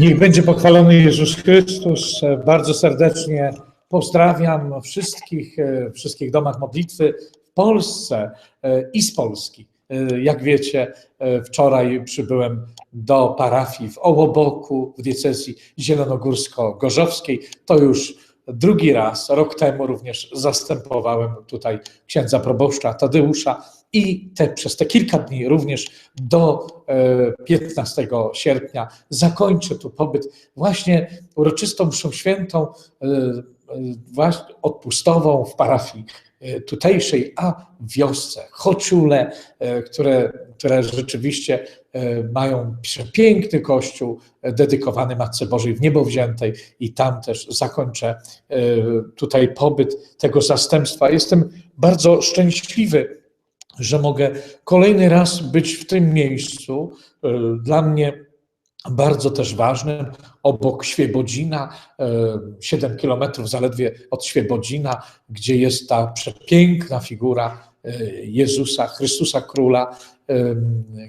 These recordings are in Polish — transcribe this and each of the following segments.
Niech będzie pochwalony Jezus Chrystus. Bardzo serdecznie pozdrawiam wszystkich, e, wszystkich domach modlitwy w Polsce e, i z Polski. E, Jak wiecie, wczoraj przybyłem do parafii w Ołoboku w diecezji zielonogórsko-gorzowskiej. To już drugi raz, rok temu również zastępowałem tutaj księdza proboszcza Tadeusza i te, przez te kilka dni również do e, 15 sierpnia zakończę tu pobyt właśnie uroczystą mszą świętą e, e, odpustową w parafii e, tutejszej, a wiosce Chociule, e, które, które rzeczywiście e, mają przepiękny kościół dedykowany Matce Bożej w Niebo Wziętej i tam też zakończę e, tutaj pobyt tego zastępstwa. Jestem bardzo szczęśliwy, że mogę kolejny raz być w tym miejscu. Dla mnie bardzo też ważnym, obok Świebodzina, e, 7 kilometrów zaledwie od Świebodzina, gdzie jest ta przepiękna figura e, Jezusa, Chrystusa Króla,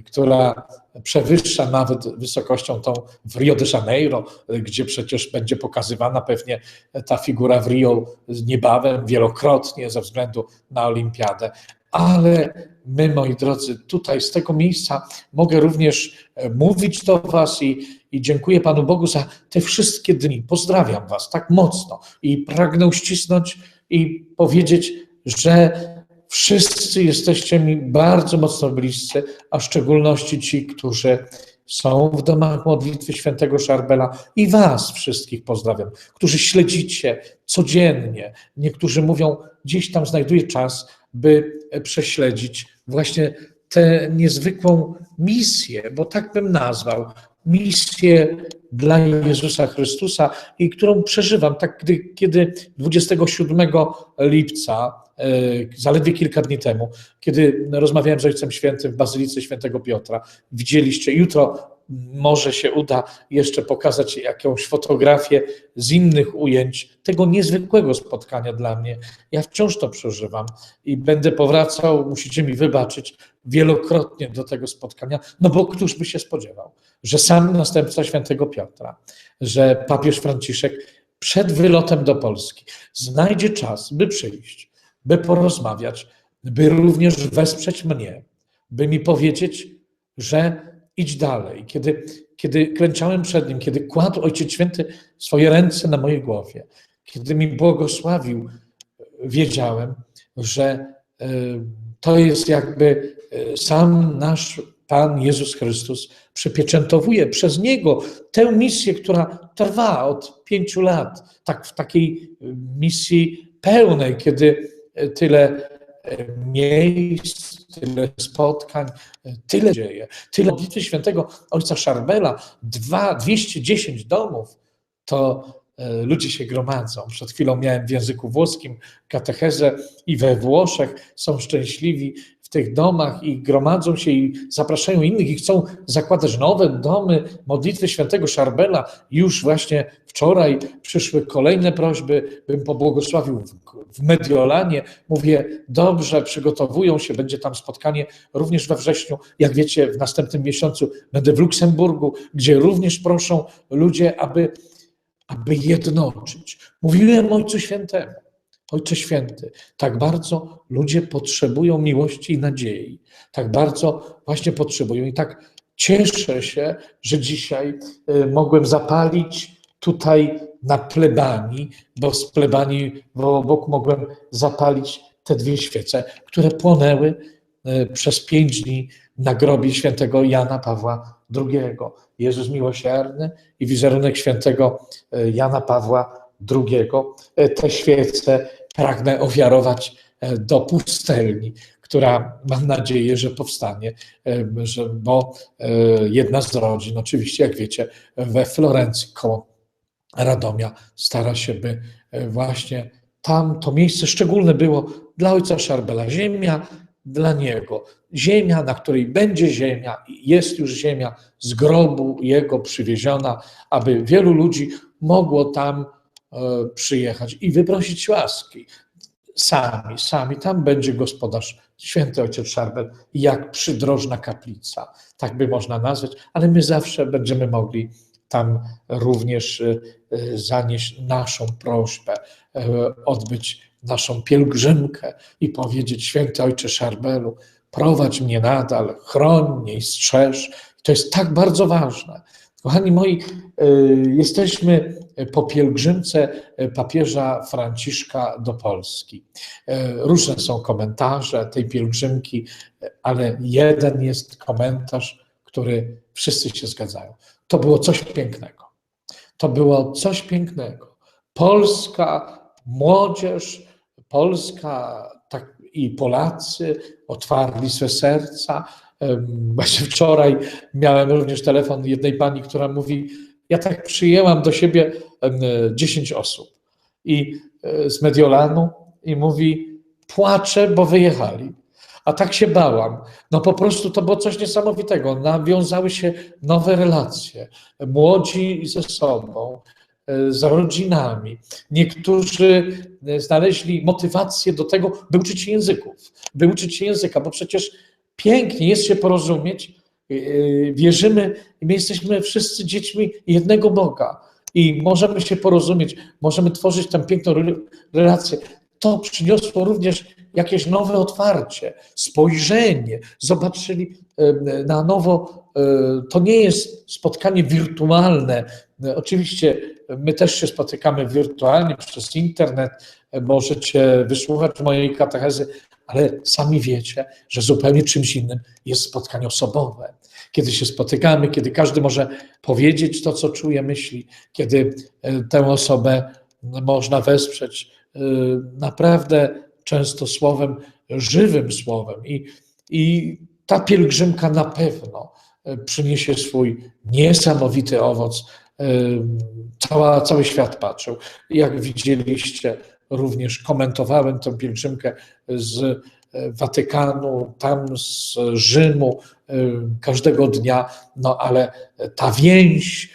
która przewyższa nawet wysokością tą w Rio de Janeiro, gdzie przecież będzie pokazywana pewnie ta figura w Rio niebawem, wielokrotnie ze względu na Olimpiadę. Ale my, moi drodzy, tutaj z tego miejsca mogę również e, mówić do Was i, i dziękuję Panu Bogu za te wszystkie dni. Pozdrawiam Was tak mocno i pragnę ścisnąć i powiedzieć, że wszyscy jesteście mi bardzo mocno bliscy, a w szczególności ci, którzy są w domach modlitwy świętego Szarbela i Was wszystkich pozdrawiam, którzy śledzicie codziennie. Niektórzy mówią, gdzieś tam znajduję czas, by prześledzić właśnie tę niezwykłą misję, bo tak bym nazwał, misję dla Jezusa Chrystusa i którą przeżywam, tak gdy, kiedy 27 lipca, e, zaledwie kilka dni temu, kiedy rozmawiałem z Ojcem Świętym w Bazylice Świętego Piotra, widzieliście, jutro może się uda jeszcze pokazać jakąś fotografię z innych ujęć tego niezwykłego spotkania dla mnie. Ja wciąż to przeżywam i będę powracał, musicie mi wybaczyć, wielokrotnie do tego spotkania, no bo któż by się spodziewał, że sam następca świętego Piotra, że papież Franciszek przed wylotem do Polski znajdzie czas, by przyjść, by porozmawiać, by również wesprzeć mnie, by mi powiedzieć, że idź dalej. Kiedy, kiedy klęczałem przed nim, kiedy kładł Ojciec Święty swoje ręce na mojej głowie, kiedy mi błogosławił, wiedziałem, że e, to jest jakby e, sam nasz Pan Jezus Chrystus przypieczętowuje przez Niego tę misję, która trwa od pięciu lat, tak w takiej misji pełnej, kiedy tyle miejsc, tyle spotkań, tyle dzieje, tyle modlitwy świętego ojca Szarbela, dwa, 210 domów, to e, ludzie się gromadzą. Przed chwilą miałem w języku włoskim katechezę i we Włoszech są szczęśliwi tych domach i gromadzą się i zapraszają innych i chcą zakładać nowe domy modlitwy świętego Szarbela. Już właśnie wczoraj przyszły kolejne prośby, bym pobłogosławił w, Mediolanie. Mówię, dobrze, przygotowują się, będzie tam spotkanie również we wrześniu. Jak wiecie, w następnym miesiącu będę w Luksemburgu, gdzie również proszą ludzie, aby, aby jednoczyć. Mówiłem Ojcu Świętemu. Ojcze Święty, tak bardzo ludzie potrzebują miłości i nadziei. Tak bardzo właśnie potrzebują. I tak cieszę się, że dzisiaj y, mogłem zapalić tutaj na plebanii, bo z plebanii obok mogłem zapalić te dwie świece, które płonęły y, przez pięć dni na grobie świętego Jana Pawła II. Jezus Miłosierny i wizerunek świętego y, Jana Pawła II. Te świece pragnę ofiarować e, do pustelni, która mam nadzieję, że powstanie, e, bo e, jedna z rodzin, oczywiście, jak wiecie, we Florencji koło Radomia stara się, by właśnie tam to miejsce szczególne było dla ojca Szarbela. Ziemia dla niego. Ziemia, na której będzie ziemia, jest już ziemia z grobu jego przywieziona, aby wielu ludzi mogło tam e, przyjechać i wyprosić łaski. Sami, sami, tam będzie gospodarz, święty ojciec Szarbel, jak przydrożna kaplica, tak by można nazwać, ale my zawsze będziemy mogli tam również e, e, zanieść naszą prośbę, e, odbyć naszą pielgrzymkę i powiedzieć: Święty Ojcze Szarbelu, prowadź mnie nadal, chroń mnie i strzeż. To jest tak bardzo ważne. Kochani moi, jesteśmy po pielgrzymce papieża Franciszka do Polski. Różne są komentarze tej pielgrzymki, ale jeden jest komentarz, który wszyscy się zgadzają. To było coś pięknego. To było coś pięknego. Polska młodzież, Polska tak, i Polacy otwarli swe serca. Właśnie wczoraj miałem również telefon jednej pani, która mówi: Ja tak przyjęłam do siebie 10 osób i e, z Mediolanu i mówi: Płaczę, bo wyjechali. A tak się bałam. No po prostu to było coś niesamowitego. Nawiązały się nowe relacje. Młodzi ze sobą, e, z rodzinami. Niektórzy e, znaleźli motywację do tego, by uczyć się języków, by uczyć się języka, bo przecież pięknie jest się porozumieć. E, wierzymy, my jesteśmy wszyscy dziećmi jednego Boga i możemy się porozumieć, możemy tworzyć tę piękną relację. To przyniosło również jakieś nowe otwarcie, spojrzenie, zobaczyli na nowo. To nie jest spotkanie wirtualne. Oczywiście my też się spotykamy wirtualnie przez internet, e, możecie wysłuchać mojej katechezy, ale sami wiecie, że zupełnie czymś innym jest spotkanie osobowe. Kiedy się spotykamy, kiedy każdy może powiedzieć to, co czuje, myśli, kiedy tę osobę można wesprzeć. Naprawdę często słowem, żywym słowem. I, i ta pielgrzymka na pewno e, przyniesie swój niesamowity owoc. E, cała, cały świat patrzył. Jak widzieliście, również komentowałem tę pielgrzymkę z e, Watykanu, tam z Rzymu każdego dnia, no ale ta więź,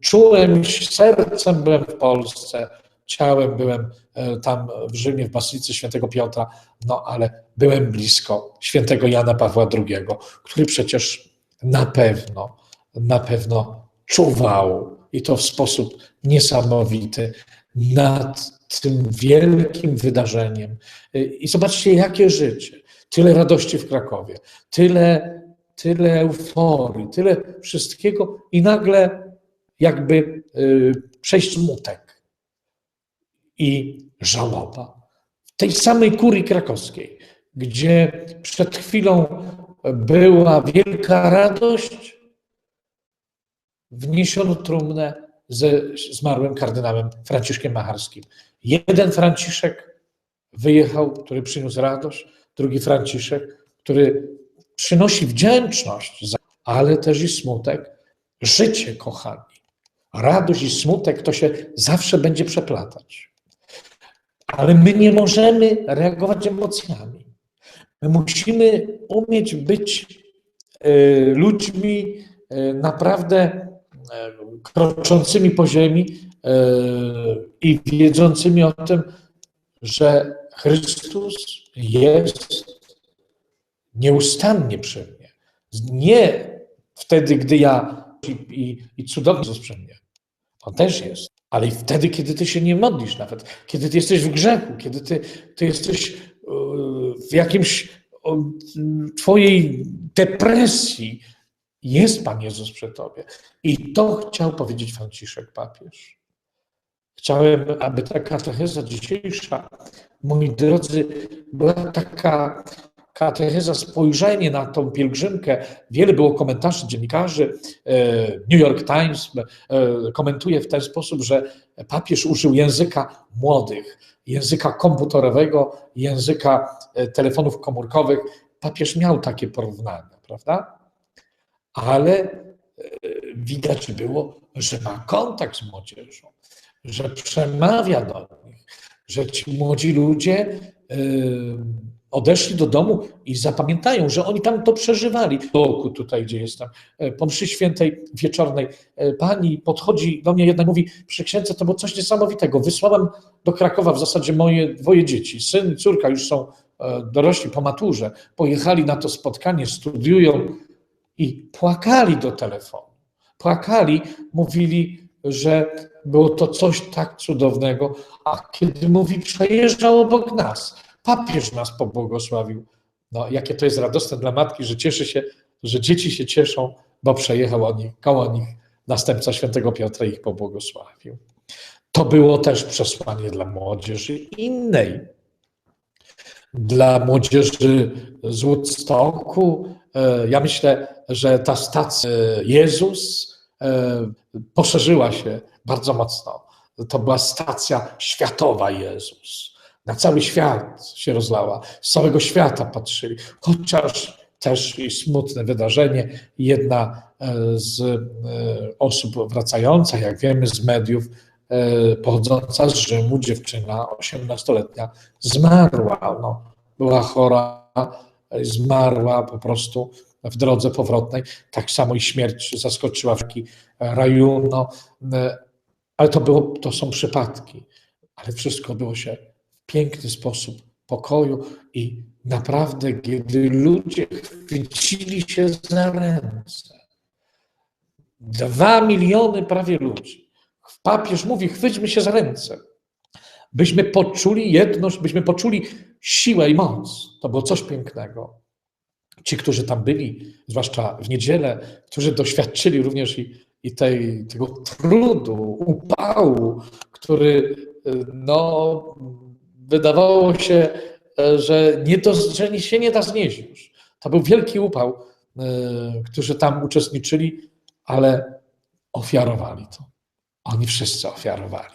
czułem sercem, byłem w Polsce, ciałem byłem e, tam w Rzymie, w Bazylice Świętego Piotra, no ale byłem blisko świętego Jana Pawła II, który przecież na pewno, na pewno czuwał i to w sposób niesamowity nad tym wielkim wydarzeniem. I zobaczcie, jakie życie. Tyle radości w Krakowie, tyle, tyle euforii, tyle wszystkiego i nagle jakby y, przejść smutek i żałoba. W tej samej kurii krakowskiej, gdzie przed chwilą była wielka radość, wniesiono trumnę ze zmarłym kardynałem Franciszkiem Macharskim. Jeden Franciszek wyjechał, który przyniósł radość, drugi Franciszek, który przynosi wdzięczność, ale też i smutek. Życie, kochani. Radość i smutek to się zawsze będzie przeplatać. Ale my nie możemy reagować emocjami. My musimy umieć być e, ludźmi e, naprawdę kroczącymi po ziemi i wiedzącymi o tym, że Chrystus jest nieustannie przy mnie. Nie wtedy, gdy ja i, i, i cudownie przy mnie. On też jest ale i wtedy, kiedy ty się nie modlisz nawet, kiedy ty jesteś w grzechu, kiedy ty, ty jesteś e, w jakimś twojej depresji, jest Pan Jezus przy tobie. I to chciał powiedzieć Franciszek papież. Chciałem, aby ta katecheza dzisiejsza, moi drodzy, była taka katecheza, spojrzenie na tą pielgrzymkę. Wiele było komentarzy dziennikarzy. E, New York Times e, komentuje w ten sposób, że papież użył języka młodych, języka komputerowego, języka e, telefonów komórkowych. Papież miał takie porównania, prawda? Ale widać było, że ma kontakt z młodzieżą, że przemawia do nich, że ci młodzi ludzie odeszli do domu i zapamiętają, że oni tam to przeżywali. Oku tutaj, gdzie jestem, e, po mszy świętej wieczornej, e, pani podchodzi do mnie jedna mówi, przy księdze to było coś niesamowitego. Wysłałam do Krakowa w zasadzie moje dwoje dzieci. Syn i córka już są e, dorośli po maturze. Pojechali na to spotkanie, studiują i płakali do telefonu. płakali, mówili, że było to coś tak cudownego, a kiedy mówi, przejeżdżał obok nas, papież nas pobłogosławił. No, jakie to jest radosne dla matki, że cieszy się, że dzieci się cieszą, bo przejechał o nich, koło nich następca świętego Piotra ich pobłogosławił. To było też przesłanie dla młodzieży innej. Dla młodzieży z Woodstocku. E, ja myślę, że ta stacja Jezus e, poszerzyła się bardzo mocno. To była stacja światowa Jezus. Na cały świat się rozlała. Z całego świata patrzyli. Chociaż też i smutne wydarzenie. Jedna e, z osób wracająca, jak wiemy, z mediów, E, pochodząca z Rzymu dziewczyna, 18-letnia, zmarła. No, była chora, zmarła po prostu w drodze powrotnej. Tak samo i śmierć zaskoczyła w raju. No, e, ale to, było, to są przypadki. Ale wszystko było się w piękny sposób pokoju i naprawdę, kiedy ludzie chwycili się za ręce, dwa miliony prawie ludzi, Papież mówi: chwyćmy się za ręce, byśmy poczuli jedność, byśmy poczuli siłę i moc. To było coś pięknego. Ci, którzy tam byli, zwłaszcza w niedzielę, którzy doświadczyli również i, i tej, tego trudu, upału, który no, wydawało się, że, nie do, że się nie da znieść już. To był wielki upał, którzy tam uczestniczyli, ale ofiarowali to. Oni wszyscy ofiarowali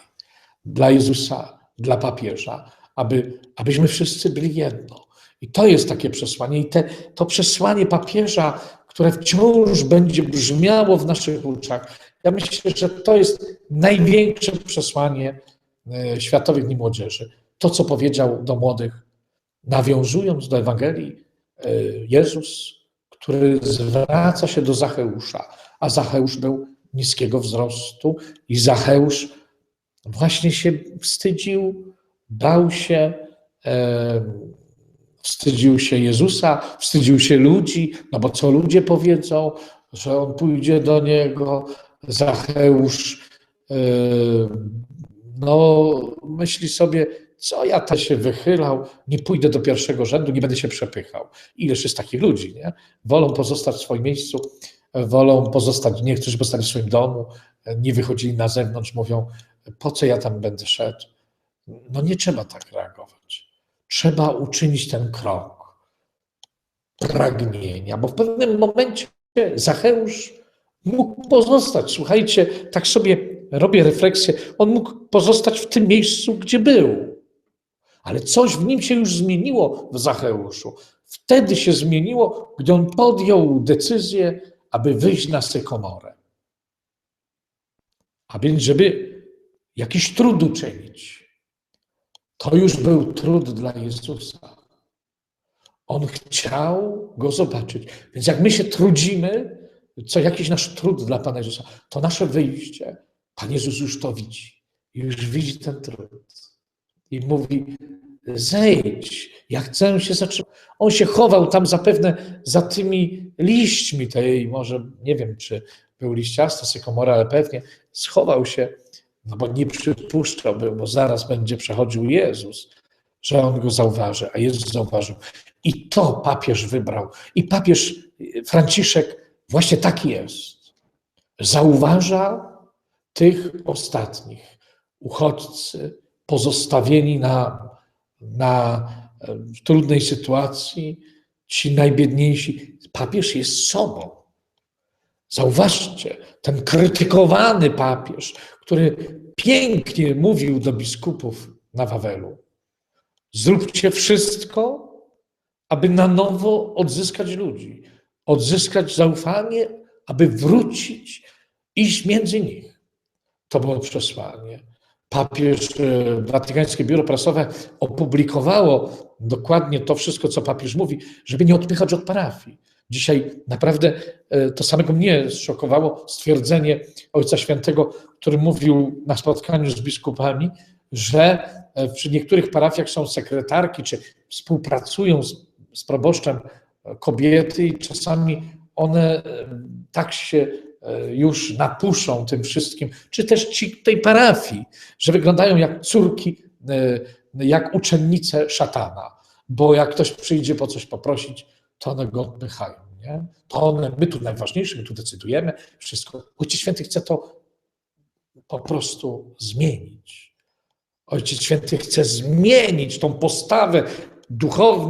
dla Jezusa, dla papieża, aby, abyśmy wszyscy byli jedno. I to jest takie przesłanie. I te, to przesłanie papieża, które wciąż będzie brzmiało w naszych uczach, ja myślę, że to jest największe przesłanie e, Światowych Dni Młodzieży. To, co powiedział do młodych, nawiązując do Ewangelii, e, Jezus, który zwraca się do Zacheusza, a Zacheusz był niskiego wzrostu i Zacheusz właśnie się wstydził, bał się, e, wstydził się Jezusa, wstydził się ludzi, no bo co ludzie powiedzą, że on pójdzie do niego, Zacheusz e, no myśli sobie, co ja tam się wychylał, nie pójdę do pierwszego rzędu, nie będę się przepychał. Ileż jest takich ludzi, nie? Wolą pozostać w swoim miejscu wolą pozostać, niektórzy pozostali w swoim domu, nie wychodzili na zewnątrz, mówią, po co ja tam będę szedł? No nie trzeba tak reagować. Trzeba uczynić ten krok pragnienia, bo w pewnym momencie Zacheusz mógł pozostać. Słuchajcie, tak sobie robię refleksję, on mógł pozostać w tym miejscu, gdzie był. Ale coś w nim się już zmieniło w Zacheuszu. Wtedy się zmieniło, gdy on podjął decyzję, aby wyjść na sykomorę. A więc, żeby jakiś trud uczynić. To już był trud dla Jezusa. On chciał go zobaczyć. Więc jak my się trudzimy, co jakiś nasz trud dla Pana Jezusa, to nasze wyjście, Pan Jezus już to widzi. Już widzi ten trud. I mówi, zejdź, ja chcę się zatrzymać. On się chował tam zapewne za tymi liśćmi tej, może nie wiem, czy był liściasta, sykomora, ale pewnie schował się, no bo nie przypuszczałby, bo zaraz będzie przechodził Jezus, że on go zauważy, a Jezus zauważył. I to papież wybrał. I papież Franciszek właśnie taki jest. Zauważa tych ostatnich, uchodźcy, pozostawieni na na w trudnej sytuacji, ci najbiedniejsi. Papież jest sobą. Zauważcie, ten krytykowany papież, który pięknie mówił do biskupów na Wawelu: Zróbcie wszystko, aby na nowo odzyskać ludzi, odzyskać zaufanie, aby wrócić, iść między nich. To było przesłanie papież, e, Watykańskie Biuro Prasowe opublikowało dokładnie to wszystko, co papież mówi, żeby nie odpychać od parafii. Dzisiaj naprawdę e, to samego mnie szokowało stwierdzenie Ojca Świętego, który mówił na spotkaniu z biskupami, że e, przy niektórych parafiach są sekretarki, czy współpracują z, z proboszczem kobiety i czasami one tak się e, już napuszą tym wszystkim, czy też ci tej parafii, że wyglądają jak córki, e, jak uczennice szatana, bo jak ktoś przyjdzie po coś poprosić, to one go odpychają. Nie? To one, my tu najważniejsze, my tu decydujemy, wszystko. Ojciec Święty chce to po prostu zmienić. Ojciec Święty chce zmienić tą postawę duchowną.